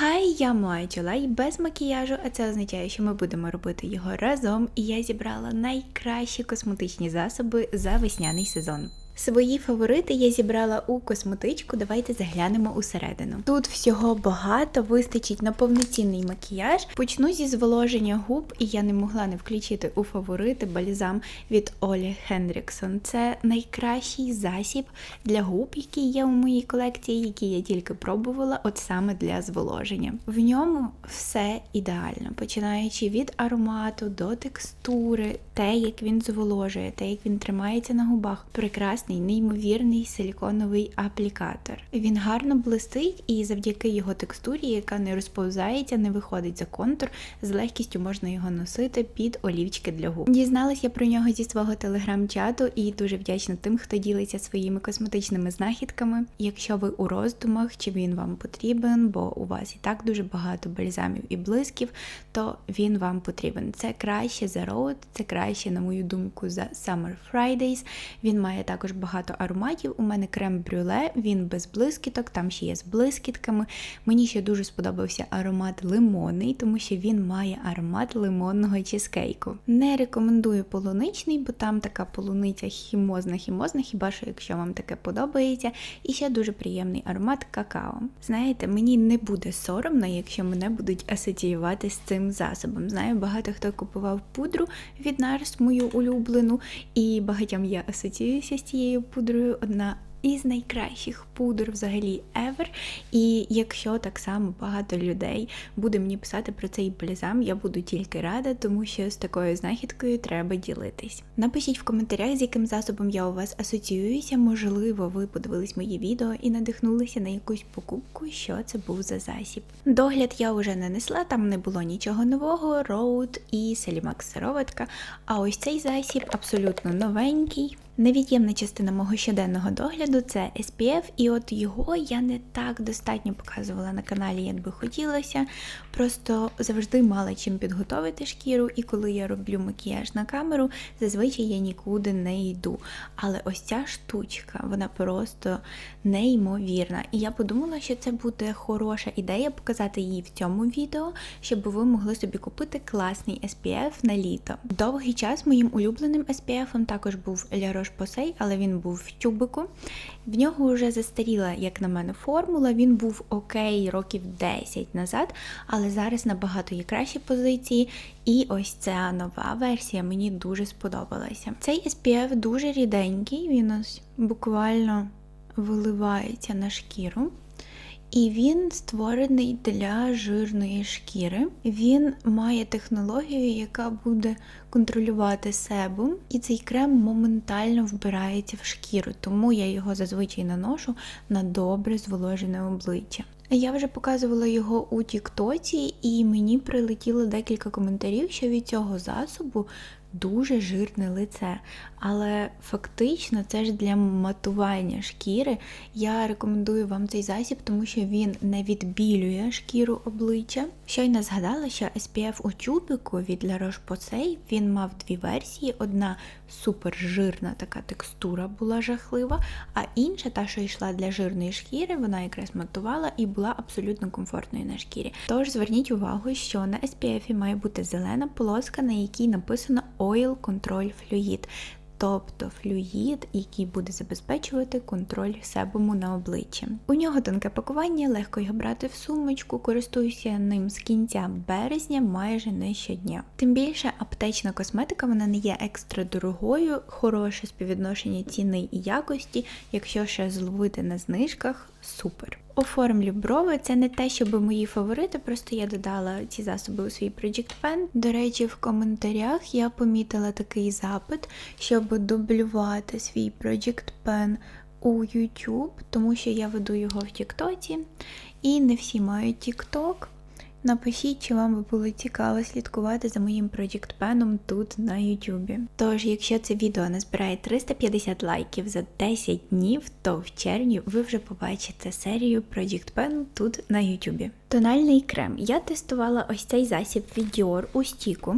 Хай я Майджела й без макіяжу, а це означає, що ми будемо робити його разом. І я зібрала найкращі косметичні засоби за весняний сезон. Свої фаворити я зібрала у косметичку. Давайте заглянемо усередину. Тут всього багато, вистачить на повноцінний макіяж. Почну зі зволоження губ, і я не могла не включити у фаворити бальзам від Олі Хендріксон. Це найкращий засіб для губ, який є у моїй колекції, який я тільки пробувала, от саме для зволоження. В ньому все ідеально, починаючи від аромату до текстури, те, як він зволожує, те, як він тримається на губах. Прекрасний, неймовірний силіконовий аплікатор. Він гарно блистить, і завдяки його текстурі, яка не розповзається, не виходить за контур, з легкістю можна його носити під олівчики для губ. Дізналась я про нього зі свого телеграм-чату і дуже вдячна тим, хто ділиться своїми косметичними знахідками. Якщо ви у роздумах, чи він вам потрібен, бо у вас і так дуже багато бальзамів і блисків, то він вам потрібен. Це краще за Road, це краще, на мою думку, за Summer Fridays. Він має також багато ароматів. У мене крем брюле, він без блискіток, там ще є з блискітками. Мені ще дуже сподобався аромат лимонний, тому що він має аромат лимонного чизкейку. Не рекомендую полуничний, бо там така полуниця хімозна, хімозна, хіба що якщо вам таке подобається. І ще дуже приємний аромат какао. Знаєте, мені не буде соромно, якщо мене будуть асоціювати з цим засобом. Знаю, багато хто купував пудру від Nars, мою улюблену, і багатьом я асоціююся з цією пудрою. Одна із найкращих пудр взагалі ever. І якщо так само багато людей буде мені писати про цей бальзам, я буду тільки рада, тому що з такою знахідкою треба ділитись. Напишіть в коментарях, з яким засобом я у вас асоціююся. Можливо, ви подивились мої відео і надихнулися на якусь покупку, що це був за засіб. Догляд я вже не несла, там не було нічого нового, роуд і селімакс сироватка. А ось цей засіб абсолютно новенький. Невід'ємна частина мого щоденного догляду це SPF, і от його я не так достатньо показувала на каналі, як би хотілося. Просто завжди мала чим підготовити шкіру, і коли я роблю макіяж на камеру, зазвичай я нікуди не йду. Але ось ця штучка, вона просто неймовірна. І я подумала, що це буде хороша ідея показати її в цьому відео, щоб ви могли собі купити класний SPF на літо. Довгий час моїм улюбленим SPF також був La Roche-Posay, але він був в тюбику. В нього вже застаріла, як на мене, формула. Він був окей років 10 назад, але зараз набагато є кращі позиції. І ось ця нова версія мені дуже сподобалася. Цей SPF дуже ріденький, він ось буквально виливається на шкіру. І він створений для жирної шкіри. Він має технологію, яка буде контролювати себум, і цей крем моментально вбирається в шкіру, тому я його зазвичай наношу на добре зволожене обличчя. Я вже показувала його у Тіктоці, і мені прилетіло декілька коментарів, що від цього засобу дуже жирне лице. Але фактично це ж для матування шкіри. Я рекомендую вам цей засіб, тому що він не відбілює шкіру обличчя. Щойно згадала, що SPF у тюбику від La Roche-Posay, він мав дві версії: одна супер жирна така текстура була жахлива, а інша, та, що йшла для жирної шкіри, вона якраз матувала і була абсолютно комфортною на шкірі. Тож зверніть увагу, що на SPF має бути зелена полоска, на якій написано Oil Control Fluid. Тобто флюїд, який буде забезпечувати контроль себуму на обличчі. У нього тонке пакування, легко його брати в сумочку, користуюся ним з кінця березня майже не щодня. Тим більше аптечна косметика вона не є екстра дорогою, хороше співвідношення ціни і якості, якщо ще зловити на знижках. Супер. Оформлю брови. Це не те, щоб мої фаворити, просто я додала ці засоби у свій Project Pen. До речі, в коментарях я помітила такий запит, щоб дублювати свій Project Pen у YouTube, тому що я веду його в Тіктоці, і не всі мають TikTok. Напишіть, чи вам би було цікаво слідкувати за моїм Project Pen тут на YouTube. Тож, якщо це відео назбирає 350 лайків за 10 днів, то в червні ви вже побачите серію Project Pen тут на YouTube. Тональний крем. Я тестувала ось цей засіб від Dior у стіку.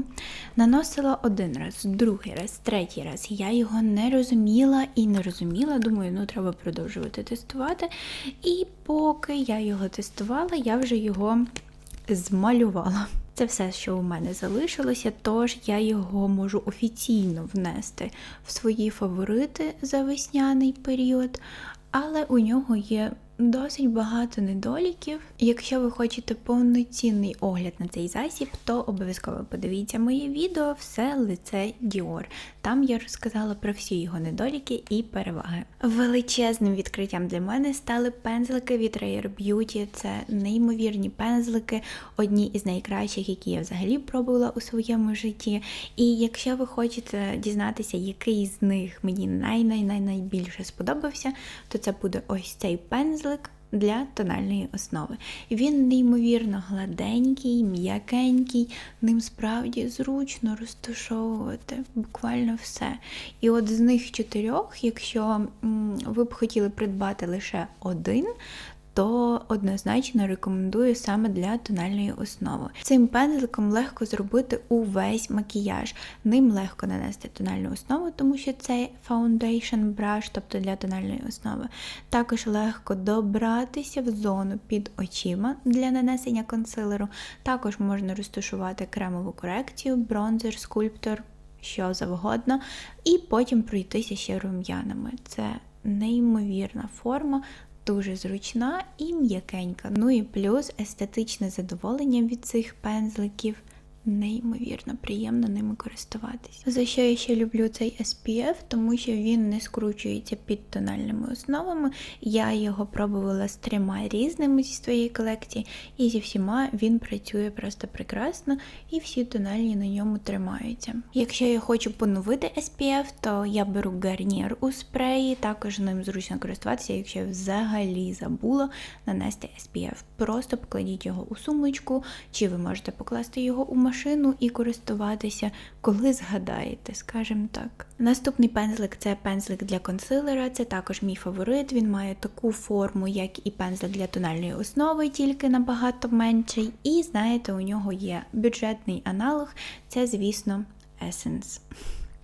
Наносила один раз, другий раз, третій раз. Я його не розуміла і не розуміла. Думаю, ну треба продовжувати тестувати. І поки я його тестувала, я вже його змалювала. Це все, що у мене залишилося, тож я його можу офіційно внести в свої фаворити за весняний період, але у нього є досить багато недоліків. Якщо ви хочете повноцінний огляд на цей засіб, то обов'язково подивіться моє відео Все лице Dior. Там я розказала про всі його недоліки і переваги. Величезним відкриттям для мене стали пензлики від Rare Beauty. Це неймовірні пензлики, одні із найкращих, які я взагалі пробувала у своєму житті. І якщо ви хочете дізнатися, який з них мені най-най-найбільше сподобався, то це буде ось цей пензлик. Для тональної основи. Він неймовірно гладенький, м'якенький, ним справді зручно розташовувати буквально все. І от з них чотирьох, якщо ви б хотіли придбати лише один, то однозначно рекомендую саме для тональної основи. Цим пензликом легко зробити увесь макіяж. Ним легко нанести тональну основу, тому що це foundation brush, тобто для тональної основи. Також легко добратися в зону під очима для нанесення консилеру. Також можна розташувати кремову корекцію, бронзер, скульптор, що завгодно, і потім пройтися ще рум'янами. Це неймовірна форма, дуже зручна і м'якенька. Ну і плюс естетичне задоволення від цих пензликів. Неймовірно, приємно ними користуватись. За що я ще люблю цей SPF, тому що він не скручується під тональними основами. Я його пробувала з трьома різними зі своєї колекції, і зі всіма він працює просто прекрасно, і всі тональні на ньому тримаються. Якщо я хочу поновити SPF, то я беру гарнір у спреї, також ним зручно користуватися, якщо я взагалі забула нанести SPF. Просто покладіть його у сумочку, чи ви можете покласти його у машину машину і користуватися, коли згадаєте, скажімо так. Наступний пензлик це пензлик для консилера, це також мій фаворит. Він має таку форму, як і пензлик для тональної основи, тільки набагато менший. І знаєте, у нього є бюджетний аналог, це, звісно, Essence.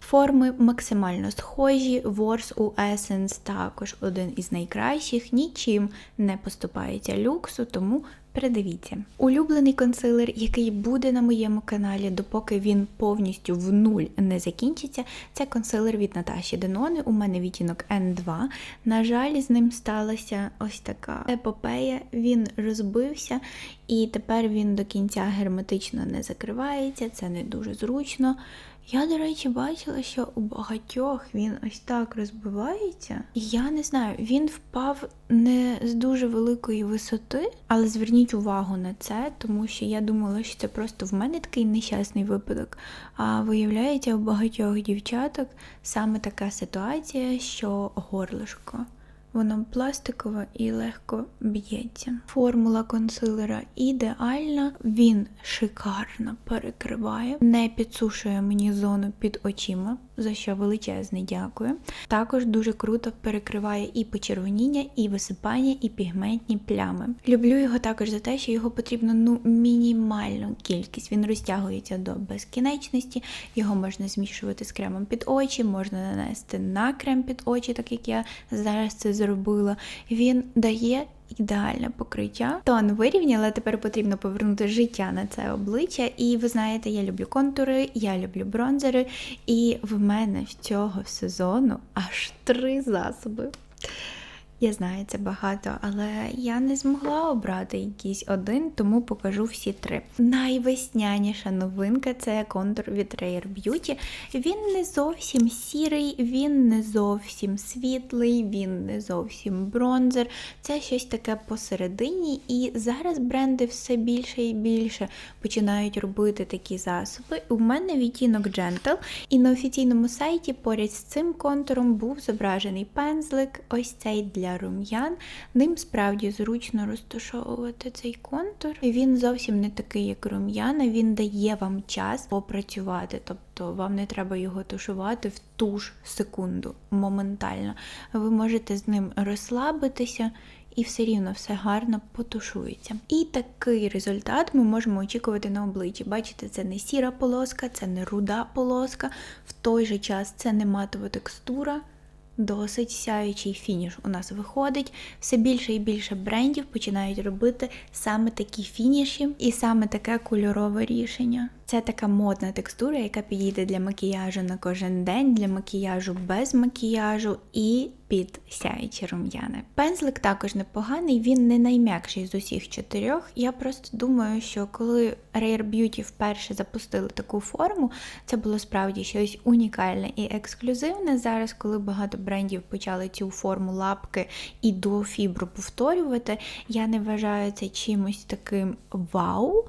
Форми максимально схожі, ворс у Essence також один із найкращих, нічим не поступається люксу, тому передивіться. Улюблений консилер, який буде на моєму каналі, допоки він повністю в нуль не закінчиться, це консилер від Наташі Денони. У мене відтінок N2. На жаль, з ним сталася ось така епопея, він розбився, і тепер він до кінця герметично не закривається, це не дуже зручно. Я, до речі, бачила, що у багатьох він ось так розбивається. Я не знаю, він впав не з дуже великої висоти, але зверніть увагу на це, тому що я думала, що це просто в мене такий нещасний випадок. А виявляється, у багатьох дівчаток саме така ситуація, що горлишко. Воно пластикове і легко б'ється. Формула консилера ідеальна, він шикарно перекриває, не підсушує мені зону під очима, за що величезне дякую. Також дуже круто перекриває і почервоніння, і висипання, і пігментні плями. Люблю його також за те, що його потрібно ну мінімальну кількість. Він розтягується до безкінечності, його можна змішувати з кремом під очі, можна нанести на крем під очі, так як я зараз це зробила. Він дає ідеальне покриття. Тон вирівняла, тепер потрібно повернути життя на це обличчя. І ви знаєте, я люблю контури, я люблю бронзери, і в мене в цього сезону аж три засоби. Я знаю, це багато, але я не змогла обрати якийсь один, тому покажу всі три. Найвесняніша новинка це контур від Rare Beauty. Він не зовсім сірий, він не зовсім світлий, він не зовсім бронзер. Це щось таке посередині, і зараз бренди все більше і більше починають робити такі засоби. У мене відтінок Gentle, і на офіційному сайті поряд з цим контуром був зображений пензлик, ось цей для для рум'ян. Ним справді зручно розташовувати цей контур. Він зовсім не такий, як рум'яна. Він дає вам час попрацювати, тобто вам не треба його тушувати в ту ж секунду, моментально. Ви можете з ним розслабитися. І все рівно все гарно потушується. І такий результат ми можемо очікувати на обличчі. Бачите, це не сіра полоска, це не руда полоска, в той же час це не матова текстура. Досить сяючий фініш у нас виходить. Все більше і більше брендів починають робити саме такі фініші і саме таке кольорове рішення. Це така модна текстура, яка підійде для макіяжу на кожен день, для макіяжу без макіяжу і під сяючі рум'яни. Пензлик також непоганий, він не найм'якший з усіх чотирьох. Я просто думаю, що коли Rare Beauty вперше запустили таку форму, це було справді щось унікальне і ексклюзивне. Зараз, коли багато брендів почали цю форму лапки і до фібру повторювати, я не вважаю це чимось таким вау,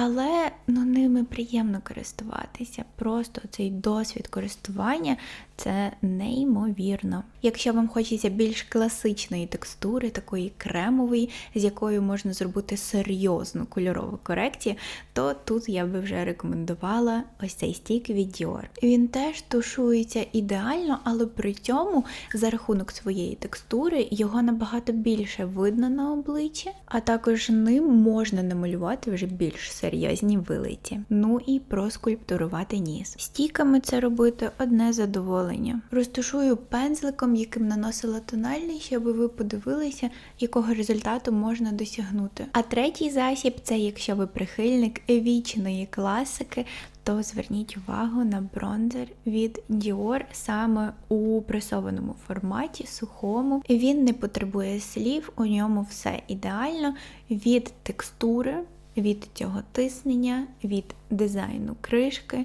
але ну, ними приємно користуватися. Просто цей досвід користування це неймовірно. Якщо вам хочеться більш класичної текстури, такої кремової, з якою можна зробити серйозну кольорову корекцію, то тут я би вже рекомендувала ось цей стік від Dior. Він теж тушується ідеально, але при цьому за рахунок своєї текстури його набагато більше видно на обличчі, а також ним можна намалювати вже більш серйозні вилиті. Ну і проскульптурувати ніс. Стіками це робити одне задоволення. Розташую пензликом, яким наносила тональний, щоб ви подивилися, якого результату можна досягнути. А третій засіб це якщо ви прихильник вічної класики, то зверніть увагу на бронзер від Dior саме у пресованому форматі, сухому. Він не потребує слів, у ньому все ідеально від текстури, від цього тиснення, від дизайну кришки.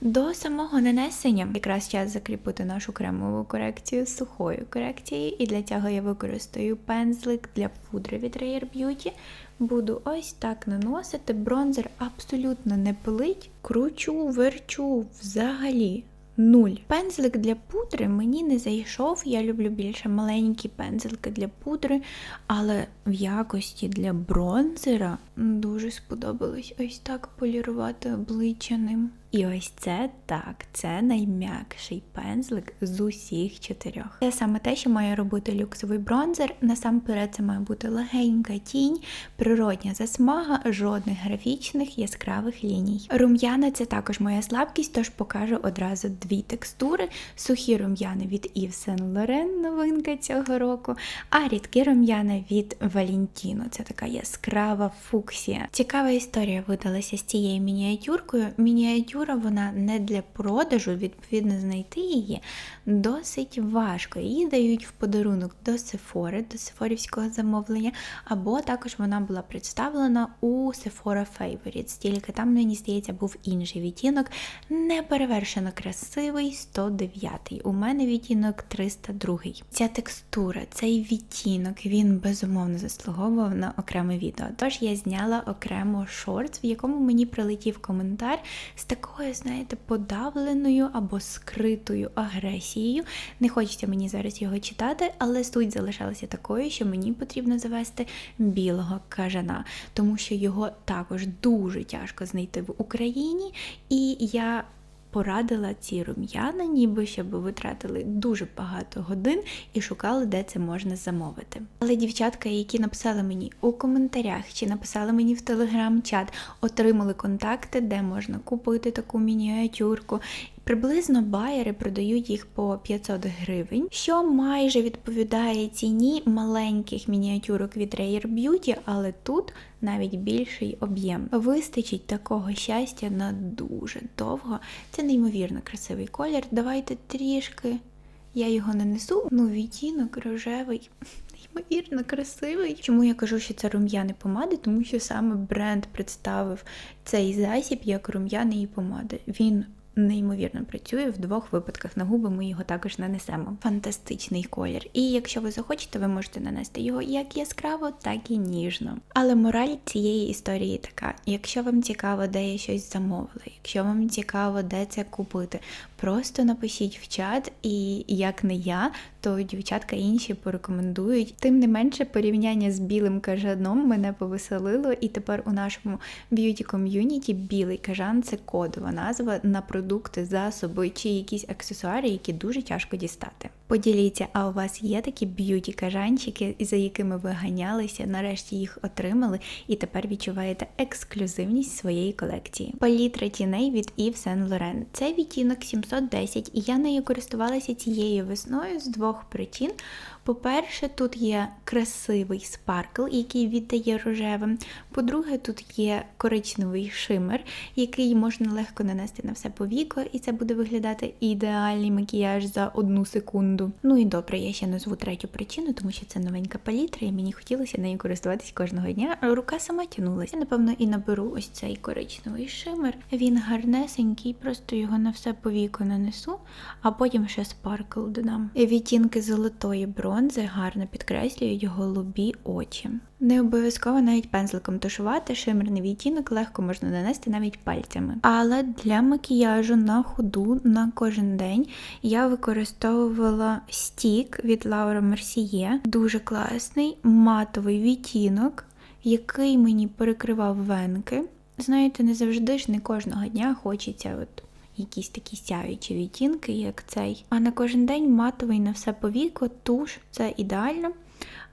До самого нанесення якраз час закріпити нашу кремову корекцію з сухою корекцією, і для цього я використаю пензлик для пудри від Rare Beauty. Буду ось так наносити. Бронзер абсолютно не пилить, кручу, верчу взагалі. Нуль. Пензлик для пудри мені не зайшов. Я люблю більше маленькі пензлики для пудри, але в якості для бронзера дуже сподобалось ось так полірувати обличчя ним. І ось це так, це найм'якший пензлик з усіх чотирьох. Це саме те, що має робити люксовий бронзер. Насамперед, це має бути легенька тінь, природня засмага, жодних графічних яскравих ліній. Рум'яна це також моя слабкість, тож покажу одразу дві текстури: сухі рум'яни від Yves Saint Laurent, новинка цього року, а рідкі рум'яни від Valentino. Це така яскрава фуксія. Цікава історія видалася з цією мініатюркою. Мініатюр мануфактура, вона не для продажу, відповідно, знайти її досить важко. Її дають в подарунок до Сефори, до Сефорівського замовлення, або також вона була представлена у Sephora Favorites, тільки там, мені здається, був інший відтінок, неперевершено красивий 109 У мене відтінок 302 Ця текстура, цей відтінок, він безумовно заслуговував на окреме відео. Тож я зняла окремо шорт, в якому мені прилетів коментар з такою, знаєте, подавленою або скритою агресією. Не хочеться мені зараз його читати, але суть залишалася такою, що мені потрібно завести білого кажана, тому що його також дуже тяжко знайти в Україні, і я порадила ці рум'яна, ніби щоб витратили дуже багато годин і шукали, де це можна замовити. Але дівчатка, які написали мені у коментарях чи написали мені в телеграм-чат, отримали контакти, де можна купити таку мініатюрку. Приблизно байери продають їх по 500 гривень, що майже відповідає ціні маленьких мініатюрок від Rare Beauty, але тут навіть більший об'єм. Вистачить такого щастя на дуже довго. Це неймовірно красивий колір. Давайте трішки. Я його нанесу. Ну, відтінок рожевий. Неймовірно красивий. Чому я кажу, що це рум'яни помади? Тому що саме бренд представив цей засіб як рум'яної помади. Він неймовірно працює. В двох випадках на губи ми його також нанесемо. Фантастичний колір. І якщо ви захочете, ви можете нанести його як яскраво, так і ніжно. Але мораль цієї історії така: якщо вам цікаво, де я щось замовила, якщо вам цікаво, де це купити, просто напишіть в чат, і як не я, то дівчатка інші порекомендують. Тим не менше, порівняння з білим кажаном мене повеселило, і тепер у нашому б'юті ком'юніті білий кажан це кодова назва на продукти, засоби чи якісь аксесуари, які дуже тяжко дістати. Поділіться, а у вас є такі б'юті кажанчики, за якими ви ганялися, нарешті їх отримали, і тепер відчуваєте ексклюзивність своєї колекції. Палітра тіней від Yves Saint Laurent. Це відтінок 710, і я нею користувалася цією весною з двох причин. По-перше, тут є красивий спаркл, який віддає рожевим. По-друге, тут є коричневий шимер, який можна легко нанести на все повіко, і це буде виглядати ідеальний макіяж за одну секунду. Ну і добре, я ще назву третю причину, тому що це новенька палітра, і мені хотілося нею користуватись кожного дня. Рука сама тянулася. Я, напевно, і наберу ось цей коричневий шимер. Він гарнесенький, просто його на все повіко нанесу, а потім ще спаркл додам. Відтінки золотої бронзи гарно підкреслюють голубі очі. Не обов'язково навіть пензликом тушувати, шимерний відтінок легко можна нанести навіть пальцями. Але для макіяжу на ходу на кожен день я використовувала стік від Laura Mercier. Дуже класний матовий відтінок, який мені перекривав венки. Знаєте, не завжди ж не кожного дня хочеться от якісь такі сяючі відтінки, як цей. А на кожен день матовий на все повіко, туш це ідеально.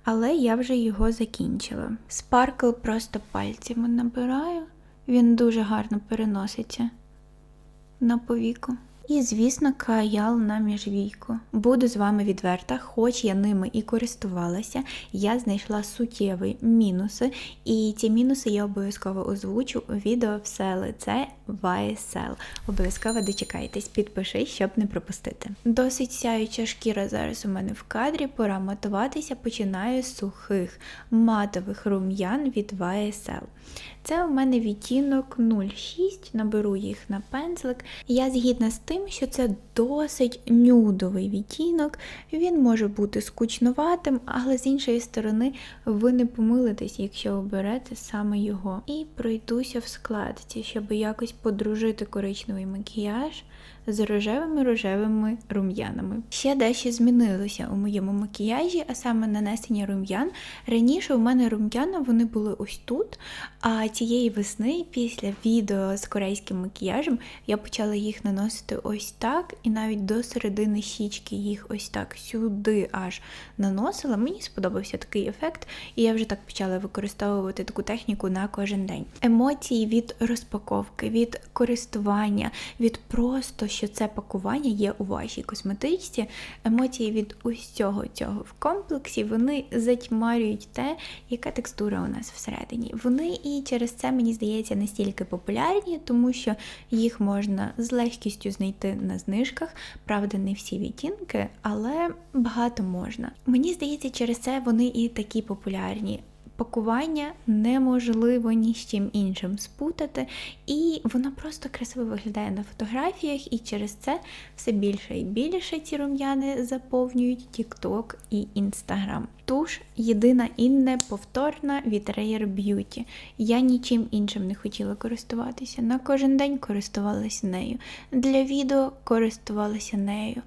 Але я вже його закінчила. Спаркл просто пальцями набираю, він дуже гарно переноситься на повіку. І, звісно, каял на міжвійку. Буду з вами відверта, хоч я ними і користувалася, я знайшла суттєві мінуси, і ці мінуси я обов'язково озвучу у відео все лице YSL. Обов'язково дочекайтесь, підпишись, щоб не пропустити. Досить сяюча шкіра зараз у мене в кадрі, пора матуватися, починаю з сухих матових рум'ян від YSL. Це у мене відтінок 06, наберу їх на пензлик. Я згідна з тим, що це досить нюдовий відтінок, він може бути скучнуватим, але з іншої сторони ви не помилитесь, якщо оберете саме його. І пройдуся в складці, щоб якось подружити коричневий макіяж з рожевими рожевими рум'янами. Ще дещо змінилося у моєму макіяжі, а саме нанесення рум'ян. Раніше у мене рум'яна вони були ось тут. А цієї весни, після відео з корейським макіяжем, я почала їх наносити ось так, і навіть до середини щічки їх ось так сюди аж наносила. Мені сподобався такий ефект, і я вже так почала використовувати таку техніку на кожен день. Емоції від розпаковки, від користування, від просто що це пакування є у вашій косметичці. Емоції від усього цього в комплексі вони затьмарюють те, яка текстура у нас всередині. Вони і через це, мені здається, настільки популярні, тому що їх можна з легкістю знайти на знижках. Правда, не всі відтінки, але багато можна. Мені здається, через це вони і такі популярні. Пакування неможливо ні з чим іншим спутати, і воно просто красиво виглядає на фотографіях, і через це все більше і більше ці рум'яни заповнюють TikTok і Instagram. Туш єдина і неповторна від Rare Beauty. Я нічим іншим не хотіла користуватися. На кожен день користувалася нею. Для відео користувалася нею.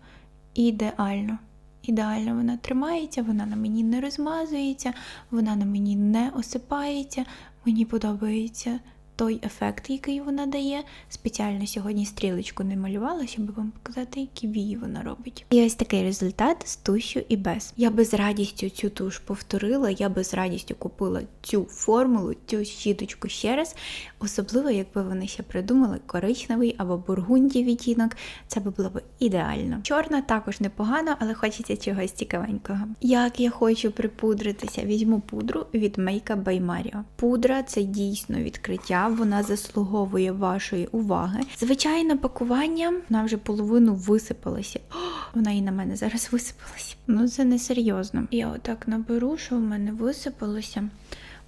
Ідеально. Ідеально вона тримається, вона на мені не розмазується, вона на мені не осипається. Мені подобається той ефект, який вона дає. Спеціально сьогодні стрілочку не малювала, щоб вам показати, які вії вона робить. І ось такий результат з тушю і без. Я би з радістю цю туш повторила, я би з радістю купила цю формулу, цю щіточку ще раз. Особливо, якби вони ще придумали коричневий або бургунді відтінок, це би було б ідеально. Чорна також непогано, але хочеться чогось цікавенького. Як я хочу припудритися, візьму пудру від Make by Mario. Пудра це дійсно відкриття вона заслуговує вашої уваги. Звичайне пакування, вона вже половину висипалася. О, вона і на мене зараз висипалася. Ну це не серйозно. Я отак наберу, що в мене висипалося.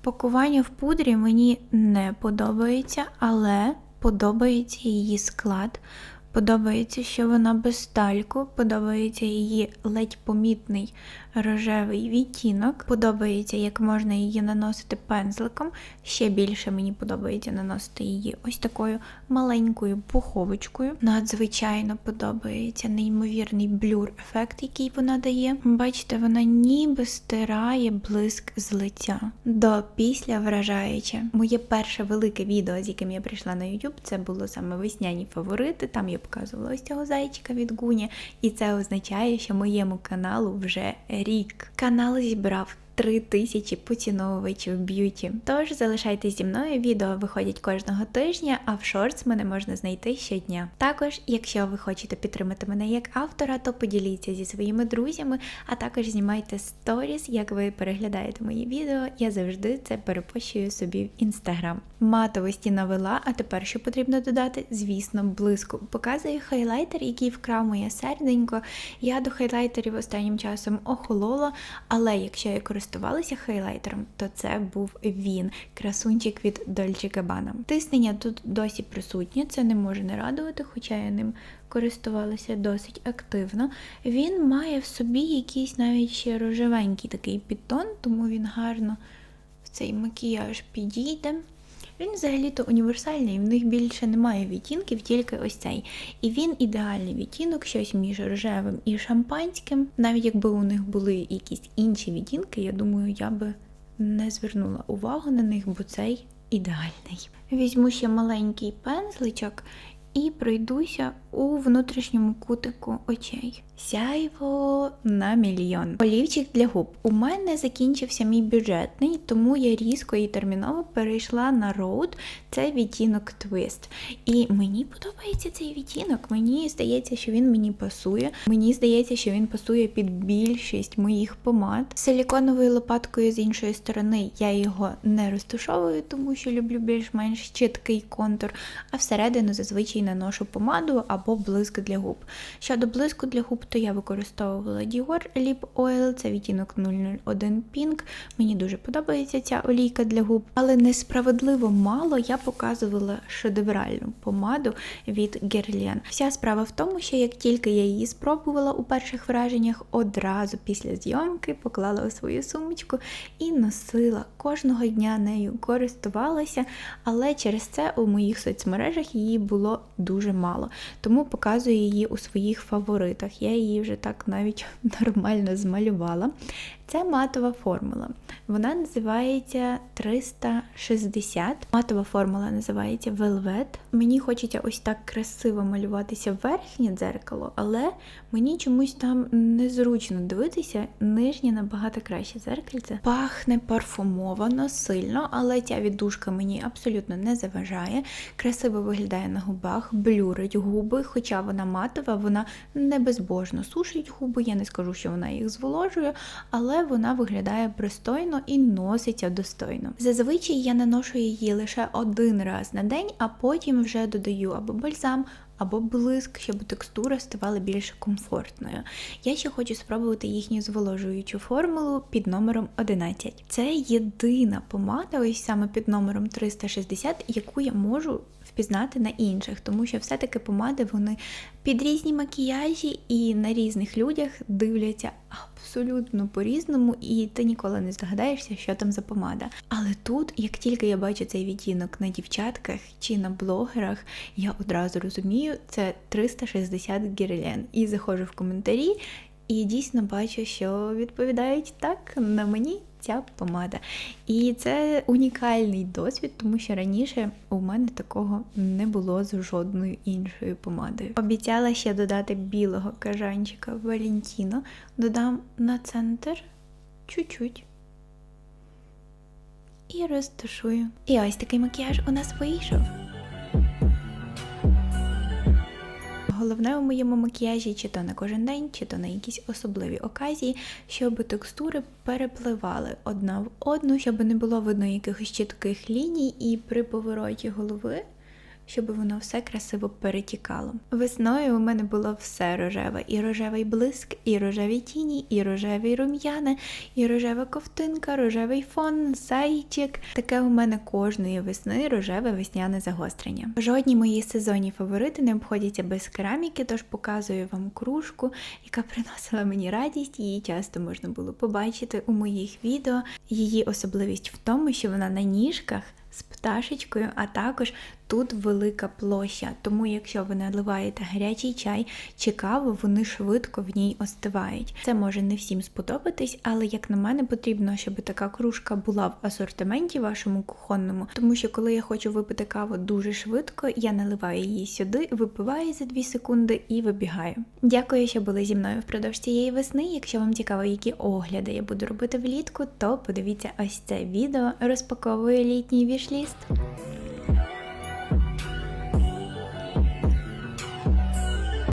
Пакування в пудрі мені не подобається, але подобається її склад. Подобається, що вона без тальку, подобається її ледь помітний рожевий відтінок. Подобається, як можна її наносити пензликом. Ще більше мені подобається наносити її ось такою маленькою пуховочкою. Надзвичайно подобається неймовірний блюр-ефект, який вона дає. Бачите, вона ніби стирає блиск з лиця. До після вражаюче. Моє перше велике відео, з яким я прийшла на YouTube, це було саме весняні фаворити. Там я показувала ось цього зайчика від Гуні, і це означає, що моєму каналу вже рік. Канал зібрав. Три тисячі поціновувачів б'юті. Тож залишайтесь зі мною, відео виходять кожного тижня, а в шортс мене можна знайти щодня. Також, якщо ви хочете підтримати мене як автора, то поділіться зі своїми друзями, а також знімайте сторіс, як ви переглядаєте мої відео. Я завжди це перепощую собі в інстаграм. Матовості навела, а тепер що потрібно додати? Звісно, блиску. Показую хайлайтер, який вкрав моє серденько. Я до хайлайтерів останнім часом охолола, але якщо я користувалася хайлайтером, то це був він, красунчик від Dolce Gabbana. Тиснення тут досі присутнє, це не може не радувати, хоча я ним користувалася досить активно. Він має в собі якийсь навіть ще рожевенький такий підтон, тому він гарно в цей макіяж підійде. Він взагалі-то універсальний, в них більше немає відтінків, тільки ось цей. І він ідеальний відтінок, щось між рожевим і шампанським. Навіть якби у них були якісь інші відтінки, я думаю, я би не звернула увагу на них, бо цей ідеальний. Візьму ще маленький пензличок і пройдуся у внутрішньому кутику очей. Сяйво на мільйон. Олівчик для губ. У мене закінчився мій бюджетний, тому я різко і терміново перейшла на Road. Це відтінок Twist. І мені подобається цей відтінок. Мені здається, що він мені пасує. Мені здається, що він пасує під більшість моїх помад. Силіконовою лопаткою з іншої сторони я його не розташовую, тому що люблю більш-менш чіткий контур, а всередину зазвичай наношу помаду блиск для губ. Щодо блиску для губ, то я використовувала Dior Lip Oil, це відтінок 001 Pink. Мені дуже подобається ця олійка для губ, але несправедливо мало я показувала шедевральну помаду від Guerlain. Вся справа в тому, що як тільки я її спробувала у перших враженнях, одразу після зйомки поклала у свою сумочку і носила кожного дня нею користувалася, але через це у моїх соцмережах її було дуже мало. Тому показую її у своїх фаворитах. Я її вже так навіть нормально змалювала. Це матова формула. Вона називається 360. Матова формула називається Velvet. Мені хочеться ось так красиво малюватися верхнє дзеркало, але мені чомусь там незручно дивитися. Нижнє набагато краще дзеркальце. Пахне парфумовано, сильно, але ця віддушка мені абсолютно не заважає. Красиво виглядає на губах, блюрить губи, хоча вона матова, вона не безбожно сушить губи. Я не скажу, що вона їх зволожує, вона виглядає пристойно і носиться достойно. Зазвичай я наношу її лише один раз на день, а потім вже додаю або бальзам. Або блиск, щоб текстура ставала більш комфортною. Я ще хочу спробувати їхню зволожуючу формулу під номером 11. Це єдина помада, ось саме під номером 360, яку я можу впізнати на інших, тому що все-таки помади вони під різні макіяжі і на різних людях дивляться абсолютно по-різному, і ти ніколи не здогадаєшся, що там за помада. Але тут, як тільки я бачу цей відтінок на дівчатках чи на блогерах, я одразу розумію, це 360 гірлен. І заходжу в коментарі. І дійсно бачу, що відповідають так на мені ця помада. І це унікальний досвід, тому що раніше у мене такого не було з жодною іншою помадою. Обіцяла ще додати білого кажанчика Валентіно. Додам на центр чуть-чуть. І розташую. І ось такий макіяж у нас вийшов. Головне у моєму макіяжі, чи то на кожен день, чи то на якісь особливі оказії, щоб текстури перепливали одна в одну, щоб не було видно якихось чітких ліній, і при повороті голови, щоб воно все красиво перетікало. Весною у мене було все рожеве: і рожевий блиск, і рожеві тіні, і рожеві рум'яни, і рожева ковтинка, рожевий фон, зайчик. Таке у мене кожної весни рожеве весняне загострення. Жодні мої сезонні фаворити не обходяться без кераміки, тож показую вам кружку, яка приносила мені радість. Її часто можна було побачити у моїх відео. Її особливість в тому, що вона на ніжках з пташечкою, а також тут велика площа. Тому, якщо ви наливаєте гарячий чай чи каву, вони швидко в ній остивають. Це може не всім сподобатись, але як на мене, потрібно, щоб така кружка була в асортименті вашому кухонному, тому що коли я хочу випити каву дуже швидко, я наливаю її сюди, випиваю за 2 секунди і вибігаю. Дякую, що були зі мною впродовж цієї весни. Якщо вам цікаво, які огляди я буду робити влітку, то подивіться ось це відео. Розпаковую літній вішліст.